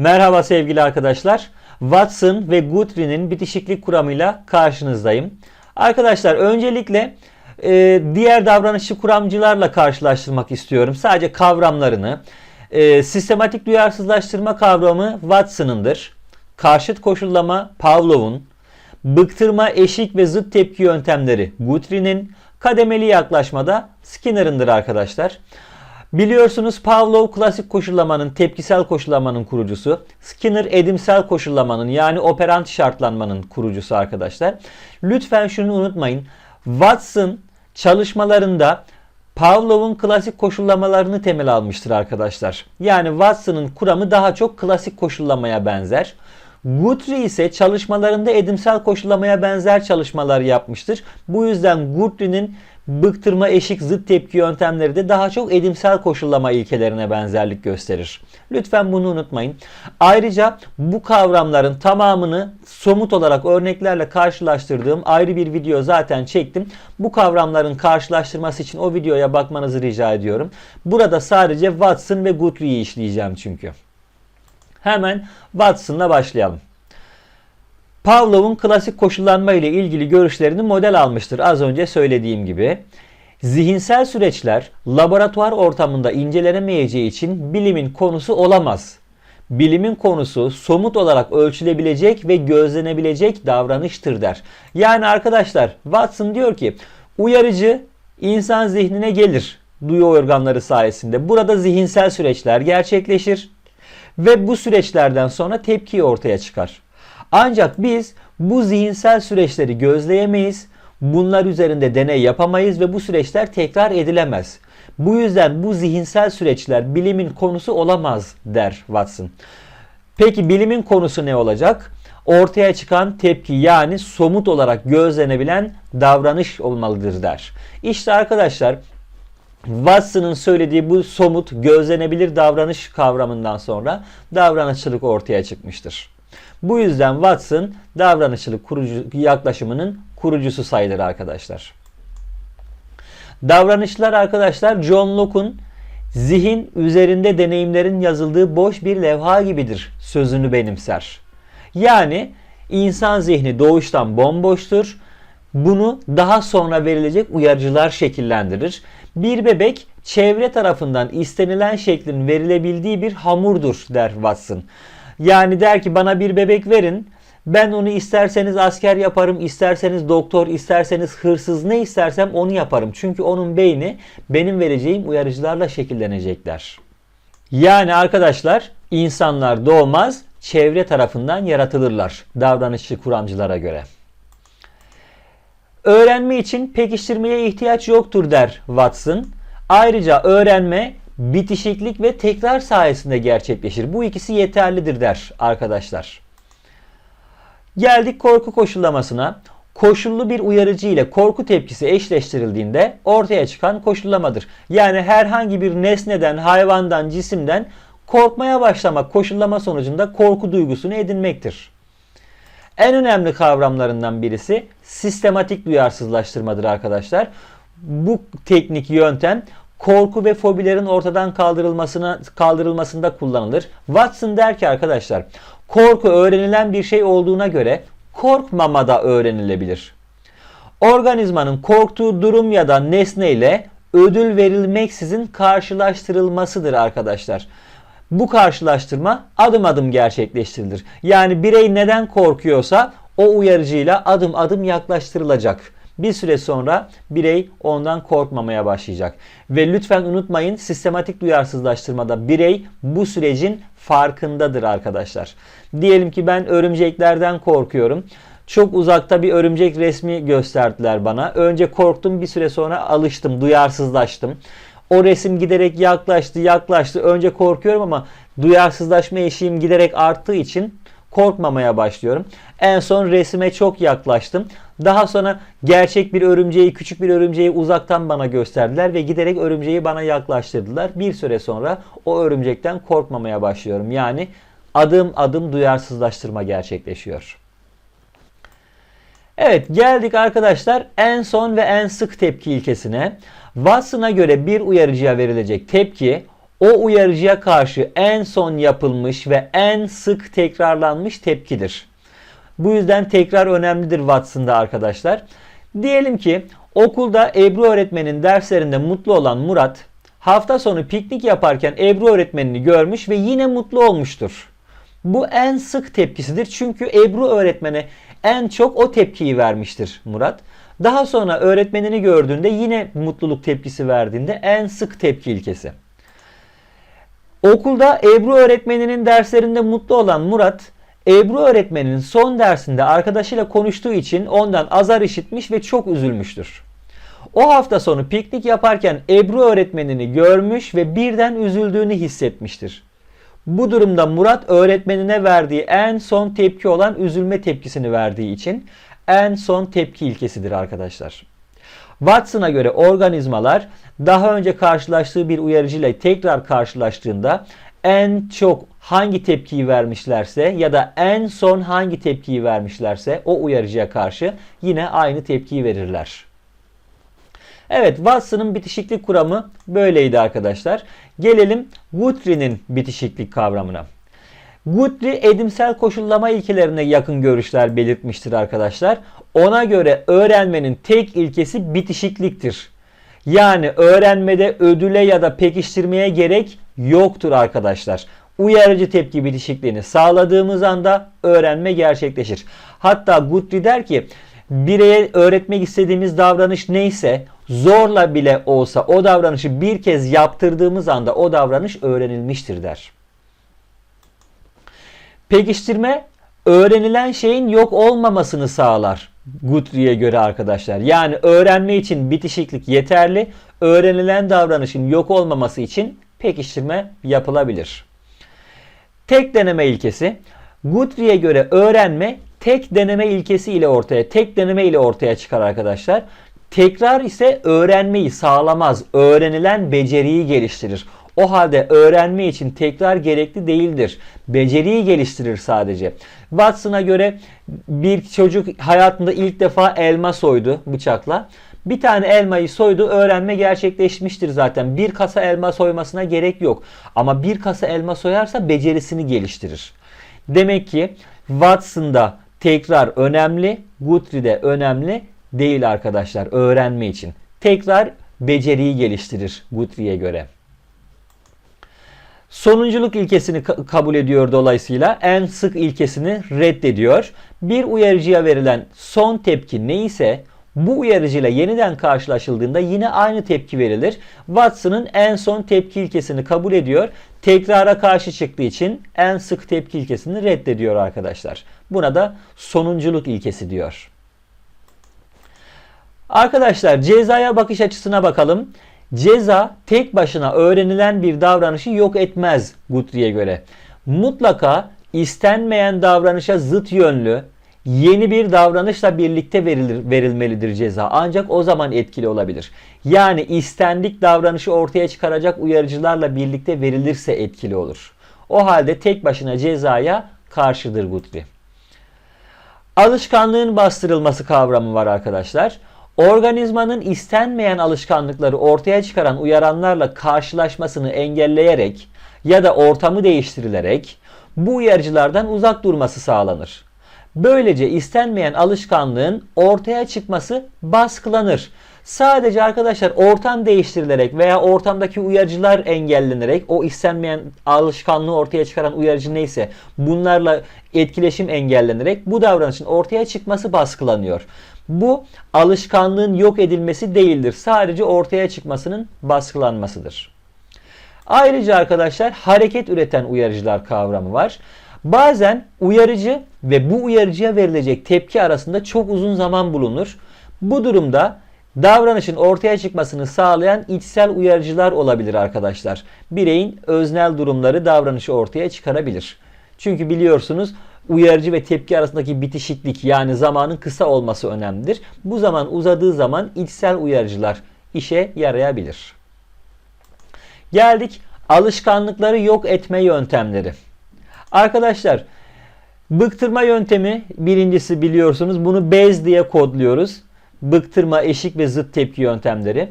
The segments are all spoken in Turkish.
Merhaba sevgili arkadaşlar. Watson ve Guthrie'nin bitişiklik kuramıyla karşınızdayım. Arkadaşlar öncelikle e, diğer davranışçı kuramcılarla karşılaştırmak istiyorum. Sadece kavramlarını. E, sistematik duyarsızlaştırma kavramı Watson'ındır. Karşıt koşullama Pavlov'un. Bıktırma, eşik ve zıt tepki yöntemleri Guthrie'nin. Kademeli yaklaşmada Skinner'ındır arkadaşlar. Biliyorsunuz Pavlov klasik koşullamanın, tepkisel koşullamanın kurucusu. Skinner edimsel koşullamanın yani operant şartlanmanın kurucusu arkadaşlar. Lütfen şunu unutmayın. Watson çalışmalarında Pavlov'un klasik koşullamalarını temel almıştır arkadaşlar. Yani Watson'ın kuramı daha çok klasik koşullamaya benzer. Guthrie ise çalışmalarında edimsel koşullamaya benzer çalışmalar yapmıştır. Bu yüzden Guthrie'nin bıktırma, eşik, zıt tepki yöntemleri de daha çok edimsel koşullama ilkelerine benzerlik gösterir. Lütfen bunu unutmayın. Ayrıca bu kavramların tamamını somut olarak örneklerle karşılaştırdığım ayrı bir video zaten çektim. Bu kavramların karşılaştırması için o videoya bakmanızı rica ediyorum. Burada sadece Watson ve Guthrie'yi işleyeceğim çünkü. Hemen Watson'la başlayalım. Pavlov'un klasik koşullanma ile ilgili görüşlerini model almıştır az önce söylediğim gibi. Zihinsel süreçler laboratuvar ortamında incelenemeyeceği için bilimin konusu olamaz. Bilimin konusu somut olarak ölçülebilecek ve gözlenebilecek davranıştır der. Yani arkadaşlar Watson diyor ki uyarıcı insan zihnine gelir duyu organları sayesinde. Burada zihinsel süreçler gerçekleşir ve bu süreçlerden sonra tepki ortaya çıkar. Ancak biz bu zihinsel süreçleri gözleyemeyiz. Bunlar üzerinde deney yapamayız ve bu süreçler tekrar edilemez. Bu yüzden bu zihinsel süreçler bilimin konusu olamaz der Watson. Peki bilimin konusu ne olacak? Ortaya çıkan tepki yani somut olarak gözlenebilen davranış olmalıdır der. İşte arkadaşlar Watson'ın söylediği bu somut, gözlenebilir davranış kavramından sonra davranışçılık ortaya çıkmıştır. Bu yüzden Watson davranışçılık kurucu, yaklaşımının kurucusu sayılır arkadaşlar. Davranışlar arkadaşlar John Locke'un zihin üzerinde deneyimlerin yazıldığı boş bir levha gibidir sözünü benimser. Yani insan zihni doğuştan bomboştur. Bunu daha sonra verilecek uyarıcılar şekillendirir. Bir bebek çevre tarafından istenilen şeklin verilebildiği bir hamurdur der Watson. Yani der ki bana bir bebek verin. Ben onu isterseniz asker yaparım, isterseniz doktor, isterseniz hırsız ne istersem onu yaparım. Çünkü onun beyni benim vereceğim uyarıcılarla şekillenecekler. Yani arkadaşlar insanlar doğmaz, çevre tarafından yaratılırlar davranışçı kuramcılara göre. Öğrenme için pekiştirmeye ihtiyaç yoktur der Watson. Ayrıca öğrenme bitişiklik ve tekrar sayesinde gerçekleşir. Bu ikisi yeterlidir der arkadaşlar. Geldik korku koşullamasına. Koşullu bir uyarıcı ile korku tepkisi eşleştirildiğinde ortaya çıkan koşullamadır. Yani herhangi bir nesneden, hayvandan, cisimden korkmaya başlamak koşullama sonucunda korku duygusunu edinmektir. En önemli kavramlarından birisi sistematik duyarsızlaştırmadır arkadaşlar. Bu teknik yöntem korku ve fobilerin ortadan kaldırılmasına kaldırılmasında kullanılır. Watson der ki arkadaşlar, korku öğrenilen bir şey olduğuna göre korkmama da öğrenilebilir. Organizmanın korktuğu durum ya da nesne ile ödül verilmeksizin karşılaştırılmasıdır arkadaşlar. Bu karşılaştırma adım adım gerçekleştirilir. Yani birey neden korkuyorsa o uyarıcıyla adım adım yaklaştırılacak. Bir süre sonra birey ondan korkmamaya başlayacak. Ve lütfen unutmayın sistematik duyarsızlaştırmada birey bu sürecin farkındadır arkadaşlar. Diyelim ki ben örümceklerden korkuyorum. Çok uzakta bir örümcek resmi gösterdiler bana. Önce korktum bir süre sonra alıştım, duyarsızlaştım. O resim giderek yaklaştı, yaklaştı. Önce korkuyorum ama duyarsızlaşma eşiğim giderek arttığı için korkmamaya başlıyorum. En son resime çok yaklaştım. Daha sonra gerçek bir örümceği, küçük bir örümceği uzaktan bana gösterdiler ve giderek örümceği bana yaklaştırdılar. Bir süre sonra o örümcekten korkmamaya başlıyorum. Yani adım adım duyarsızlaştırma gerçekleşiyor. Evet geldik arkadaşlar en son ve en sık tepki ilkesine. Watson'a göre bir uyarıcıya verilecek tepki o uyarıcıya karşı en son yapılmış ve en sık tekrarlanmış tepkidir. Bu yüzden tekrar önemlidir Watson'da arkadaşlar. Diyelim ki okulda Ebru öğretmenin derslerinde mutlu olan Murat hafta sonu piknik yaparken Ebru öğretmenini görmüş ve yine mutlu olmuştur. Bu en sık tepkisidir çünkü Ebru öğretmene en çok o tepkiyi vermiştir Murat. Daha sonra öğretmenini gördüğünde yine mutluluk tepkisi verdiğinde en sık tepki ilkesi. Okulda Ebru öğretmeninin derslerinde mutlu olan Murat, Ebru öğretmeninin son dersinde arkadaşıyla konuştuğu için ondan azar işitmiş ve çok üzülmüştür. O hafta sonu piknik yaparken Ebru öğretmenini görmüş ve birden üzüldüğünü hissetmiştir. Bu durumda Murat öğretmenine verdiği en son tepki olan üzülme tepkisini verdiği için en son tepki ilkesidir arkadaşlar. Watson'a göre organizmalar daha önce karşılaştığı bir uyarıcıyla tekrar karşılaştığında en çok hangi tepkiyi vermişlerse ya da en son hangi tepkiyi vermişlerse o uyarıcıya karşı yine aynı tepkiyi verirler. Evet Watson'ın bitişiklik kuramı böyleydi arkadaşlar. Gelelim Guthrie'nin bitişiklik kavramına. Guthrie edimsel koşullama ilkelerine yakın görüşler belirtmiştir arkadaşlar. Ona göre öğrenmenin tek ilkesi bitişikliktir. Yani öğrenmede ödüle ya da pekiştirmeye gerek yoktur arkadaşlar. Uyarıcı tepki bitişikliğini sağladığımız anda öğrenme gerçekleşir. Hatta Guthrie der ki bireye öğretmek istediğimiz davranış neyse zorla bile olsa o davranışı bir kez yaptırdığımız anda o davranış öğrenilmiştir der. Pekiştirme öğrenilen şeyin yok olmamasını sağlar. Guthrie'ye göre arkadaşlar. Yani öğrenme için bitişiklik yeterli. Öğrenilen davranışın yok olmaması için pekiştirme yapılabilir. Tek deneme ilkesi. Guthrie'ye göre öğrenme tek deneme ilkesi ile ortaya, tek deneme ile ortaya çıkar arkadaşlar. Tekrar ise öğrenmeyi sağlamaz. Öğrenilen beceriyi geliştirir. O halde öğrenme için tekrar gerekli değildir. Beceriyi geliştirir sadece. Watson'a göre bir çocuk hayatında ilk defa elma soydu bıçakla. Bir tane elmayı soydu, öğrenme gerçekleşmiştir zaten. Bir kasa elma soymasına gerek yok. Ama bir kasa elma soyarsa becerisini geliştirir. Demek ki Watson'da tekrar önemli, Guthrie'de önemli değil arkadaşlar öğrenme için. Tekrar beceriyi geliştirir Guthrie'ye göre. Sonunculuk ilkesini kabul ediyor dolayısıyla en sık ilkesini reddediyor. Bir uyarıcıya verilen son tepki neyse bu uyarıcıyla yeniden karşılaşıldığında yine aynı tepki verilir. Watson'ın en son tepki ilkesini kabul ediyor. Tekrara karşı çıktığı için en sık tepki ilkesini reddediyor arkadaşlar. Buna da sonunculuk ilkesi diyor. Arkadaşlar cezaya bakış açısına bakalım. Ceza tek başına öğrenilen bir davranışı yok etmez Guthrie'ye göre. Mutlaka istenmeyen davranışa zıt yönlü yeni bir davranışla birlikte verilir, verilmelidir ceza. Ancak o zaman etkili olabilir. Yani istendik davranışı ortaya çıkaracak uyarıcılarla birlikte verilirse etkili olur. O halde tek başına cezaya karşıdır Guthrie. Alışkanlığın bastırılması kavramı var arkadaşlar. Organizmanın istenmeyen alışkanlıkları ortaya çıkaran uyaranlarla karşılaşmasını engelleyerek ya da ortamı değiştirilerek bu uyarıcılardan uzak durması sağlanır. Böylece istenmeyen alışkanlığın ortaya çıkması baskılanır. Sadece arkadaşlar ortam değiştirilerek veya ortamdaki uyarıcılar engellenerek o istenmeyen alışkanlığı ortaya çıkaran uyarıcı neyse bunlarla etkileşim engellenerek bu davranışın ortaya çıkması baskılanıyor. Bu alışkanlığın yok edilmesi değildir. Sadece ortaya çıkmasının baskılanmasıdır. Ayrıca arkadaşlar hareket üreten uyarıcılar kavramı var. Bazen uyarıcı ve bu uyarıcıya verilecek tepki arasında çok uzun zaman bulunur. Bu durumda davranışın ortaya çıkmasını sağlayan içsel uyarıcılar olabilir arkadaşlar. Bireyin öznel durumları davranışı ortaya çıkarabilir. Çünkü biliyorsunuz uyarıcı ve tepki arasındaki bitişiklik yani zamanın kısa olması önemlidir. Bu zaman uzadığı zaman içsel uyarıcılar işe yarayabilir. Geldik alışkanlıkları yok etme yöntemleri. Arkadaşlar bıktırma yöntemi birincisi biliyorsunuz bunu bez diye kodluyoruz. Bıktırma, eşik ve zıt tepki yöntemleri.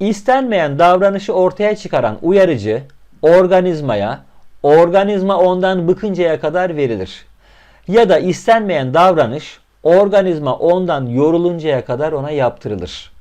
İstenmeyen davranışı ortaya çıkaran uyarıcı organizmaya, organizma ondan bıkıncaya kadar verilir. Ya da istenmeyen davranış organizma ondan yoruluncaya kadar ona yaptırılır.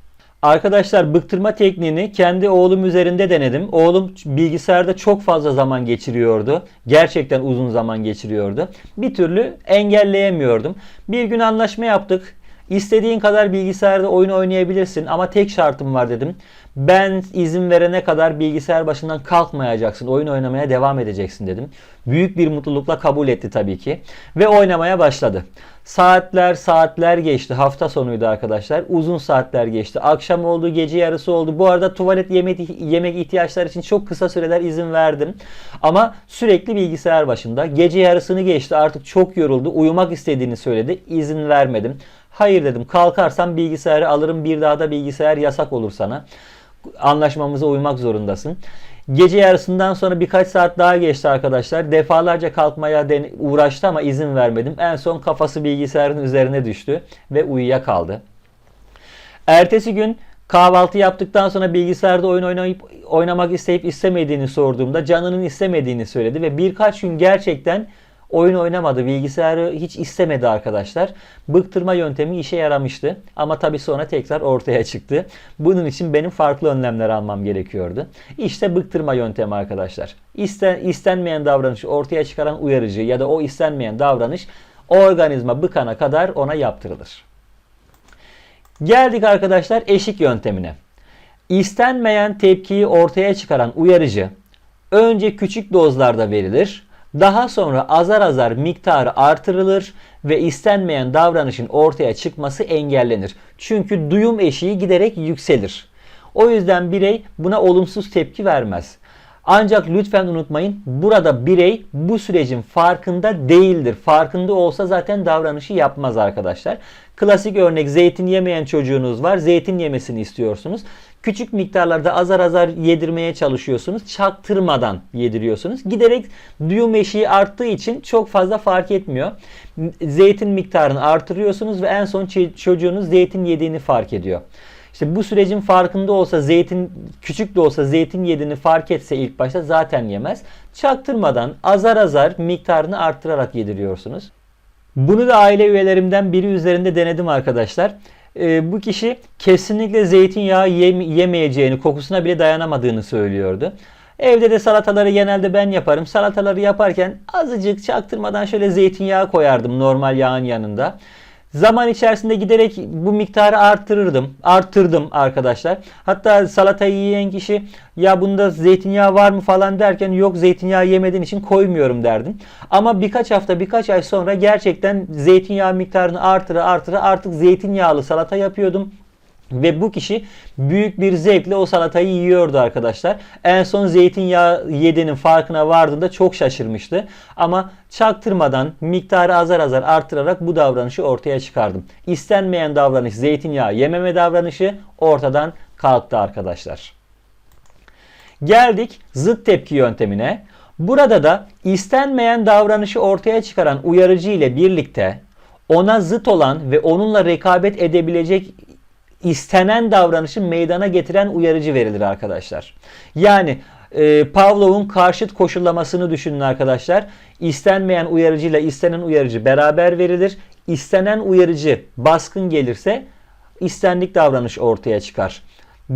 Arkadaşlar bıktırma tekniğini kendi oğlum üzerinde denedim. Oğlum bilgisayarda çok fazla zaman geçiriyordu. Gerçekten uzun zaman geçiriyordu. Bir türlü engelleyemiyordum. Bir gün anlaşma yaptık. İstediğin kadar bilgisayarda oyun oynayabilirsin ama tek şartım var dedim. Ben izin verene kadar bilgisayar başından kalkmayacaksın. Oyun oynamaya devam edeceksin dedim. Büyük bir mutlulukla kabul etti tabii ki. Ve oynamaya başladı. Saatler saatler geçti. Hafta sonuydu arkadaşlar. Uzun saatler geçti. Akşam oldu, gece yarısı oldu. Bu arada tuvalet yemek, yemek ihtiyaçları için çok kısa süreler izin verdim. Ama sürekli bilgisayar başında. Gece yarısını geçti. Artık çok yoruldu. Uyumak istediğini söyledi. İzin vermedim. Hayır dedim. Kalkarsam bilgisayarı alırım. Bir daha da bilgisayar yasak olur sana. Anlaşmamıza uymak zorundasın. Gece yarısından sonra birkaç saat daha geçti arkadaşlar. Defalarca kalkmaya uğraştı ama izin vermedim. En son kafası bilgisayarın üzerine düştü ve uyuyakaldı. Ertesi gün kahvaltı yaptıktan sonra bilgisayarda oyun oynayıp oynamak isteyip istemediğini sorduğumda canının istemediğini söyledi ve birkaç gün gerçekten Oyun oynamadı. Bilgisayarı hiç istemedi arkadaşlar. Bıktırma yöntemi işe yaramıştı. Ama tabii sonra tekrar ortaya çıktı. Bunun için benim farklı önlemler almam gerekiyordu. İşte bıktırma yöntemi arkadaşlar. İsten, istenmeyen davranışı ortaya çıkaran uyarıcı ya da o istenmeyen davranış organizma bıkana kadar ona yaptırılır. Geldik arkadaşlar eşik yöntemine. İstenmeyen tepkiyi ortaya çıkaran uyarıcı önce küçük dozlarda verilir daha sonra azar azar miktarı artırılır ve istenmeyen davranışın ortaya çıkması engellenir. Çünkü duyum eşiği giderek yükselir. O yüzden birey buna olumsuz tepki vermez. Ancak lütfen unutmayın burada birey bu sürecin farkında değildir. Farkında olsa zaten davranışı yapmaz arkadaşlar. Klasik örnek zeytin yemeyen çocuğunuz var. Zeytin yemesini istiyorsunuz. Küçük miktarlarda azar azar yedirmeye çalışıyorsunuz. Çaktırmadan yediriyorsunuz. Giderek duyum eşiği arttığı için çok fazla fark etmiyor. Zeytin miktarını artırıyorsunuz ve en son çocuğunuz zeytin yediğini fark ediyor. İşte bu sürecin farkında olsa zeytin küçük de olsa zeytin yediğini fark etse ilk başta zaten yemez. Çaktırmadan azar azar miktarını arttırarak yediriyorsunuz. Bunu da aile üyelerimden biri üzerinde denedim arkadaşlar. Ee, bu kişi kesinlikle zeytinyağı yemeyeceğini, kokusuna bile dayanamadığını söylüyordu. Evde de salataları genelde ben yaparım. Salataları yaparken azıcık çaktırmadan şöyle zeytinyağı koyardım normal yağın yanında. Zaman içerisinde giderek bu miktarı arttırırdım. Arttırdım arkadaşlar. Hatta salatayı yiyen kişi ya bunda zeytinyağı var mı falan derken yok zeytinyağı yemediğin için koymuyorum derdim. Ama birkaç hafta birkaç ay sonra gerçekten zeytinyağı miktarını artıra artıra artık zeytinyağlı salata yapıyordum. Ve bu kişi büyük bir zevkle o salatayı yiyordu arkadaşlar. En son zeytinyağı yediğinin farkına vardığında çok şaşırmıştı. Ama çaktırmadan miktarı azar azar arttırarak bu davranışı ortaya çıkardım. İstenmeyen davranış zeytinyağı yememe davranışı ortadan kalktı arkadaşlar. Geldik zıt tepki yöntemine. Burada da istenmeyen davranışı ortaya çıkaran uyarıcı ile birlikte ona zıt olan ve onunla rekabet edebilecek istenen davranışı meydana getiren uyarıcı verilir arkadaşlar. Yani e, Pavlov'un karşıt koşullamasını düşünün arkadaşlar. İstenmeyen uyarıcıyla istenen uyarıcı beraber verilir. İstenen uyarıcı baskın gelirse istendik davranış ortaya çıkar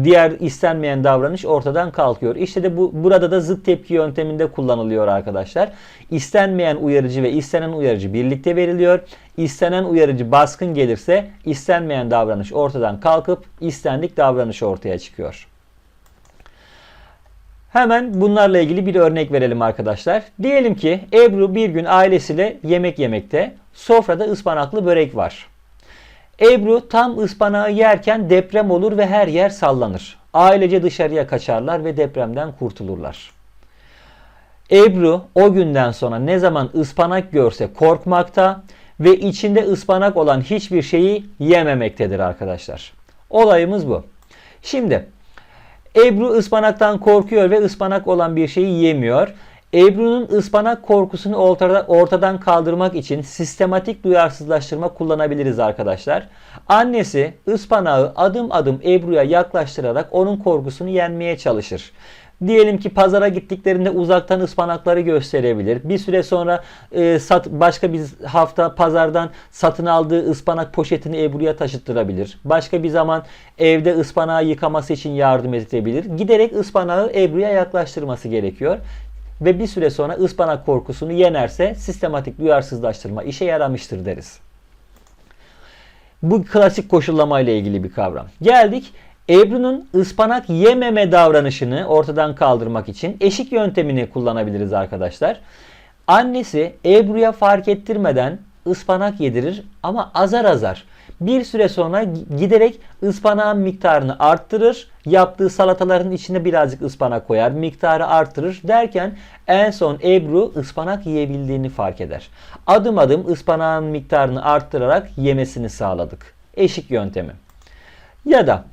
diğer istenmeyen davranış ortadan kalkıyor. İşte de bu burada da zıt tepki yönteminde kullanılıyor arkadaşlar. İstenmeyen uyarıcı ve istenen uyarıcı birlikte veriliyor. İstenen uyarıcı baskın gelirse istenmeyen davranış ortadan kalkıp istendik davranış ortaya çıkıyor. Hemen bunlarla ilgili bir örnek verelim arkadaşlar. Diyelim ki Ebru bir gün ailesiyle yemek yemekte. Sofrada ıspanaklı börek var. Ebru tam ıspanağı yerken deprem olur ve her yer sallanır. Ailece dışarıya kaçarlar ve depremden kurtulurlar. Ebru o günden sonra ne zaman ıspanak görse korkmakta ve içinde ıspanak olan hiçbir şeyi yememektedir arkadaşlar. Olayımız bu. Şimdi Ebru ıspanaktan korkuyor ve ıspanak olan bir şeyi yemiyor. Ebru'nun ıspanak korkusunu ortada, ortadan kaldırmak için sistematik duyarsızlaştırma kullanabiliriz arkadaşlar. Annesi ıspanağı adım adım Ebru'ya yaklaştırarak onun korkusunu yenmeye çalışır. Diyelim ki pazara gittiklerinde uzaktan ıspanakları gösterebilir. Bir süre sonra e, sat, başka bir hafta pazardan satın aldığı ıspanak poşetini Ebru'ya taşıttırabilir. Başka bir zaman evde ıspanağı yıkaması için yardım edebilir. Giderek ıspanağı Ebru'ya yaklaştırması gerekiyor. Ve bir süre sonra ıspanak korkusunu yenerse sistematik duyarsızlaştırma işe yaramıştır deriz. Bu klasik koşullama ile ilgili bir kavram. Geldik Ebru'nun ıspanak yememe davranışını ortadan kaldırmak için eşik yöntemini kullanabiliriz arkadaşlar. Annesi Ebru'ya fark ettirmeden ıspanak yedirir ama azar azar. Bir süre sonra giderek ıspanağın miktarını arttırır. Yaptığı salataların içine birazcık ıspanak koyar. Miktarı arttırır derken en son Ebru ıspanak yiyebildiğini fark eder. Adım adım ıspanağın miktarını arttırarak yemesini sağladık. Eşik yöntemi. Ya da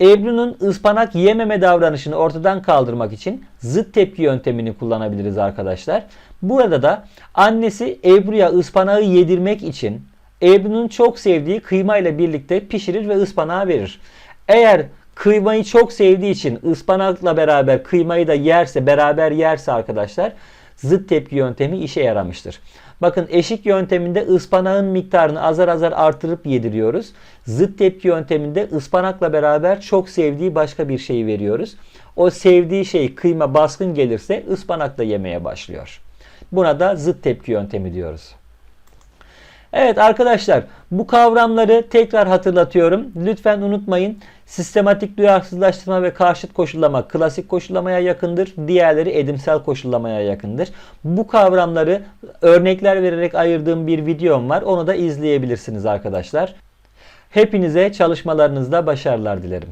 Ebru'nun ıspanak yememe davranışını ortadan kaldırmak için zıt tepki yöntemini kullanabiliriz arkadaşlar. Burada da annesi Ebru'ya ıspanağı yedirmek için Ebru'nun çok sevdiği kıyma ile birlikte pişirir ve ıspanağı verir. Eğer kıymayı çok sevdiği için ıspanakla beraber kıymayı da yerse, beraber yerse arkadaşlar zıt tepki yöntemi işe yaramıştır. Bakın eşik yönteminde ıspanağın miktarını azar azar artırıp yediriyoruz. Zıt tepki yönteminde ıspanakla beraber çok sevdiği başka bir şeyi veriyoruz. O sevdiği şey kıyma baskın gelirse ıspanakla yemeye başlıyor. Buna da zıt tepki yöntemi diyoruz. Evet arkadaşlar bu kavramları tekrar hatırlatıyorum. Lütfen unutmayın. Sistematik duyarsızlaştırma ve karşıt koşullama klasik koşullamaya yakındır. Diğerleri edimsel koşullamaya yakındır. Bu kavramları örnekler vererek ayırdığım bir videom var. Onu da izleyebilirsiniz arkadaşlar. Hepinize çalışmalarınızda başarılar dilerim.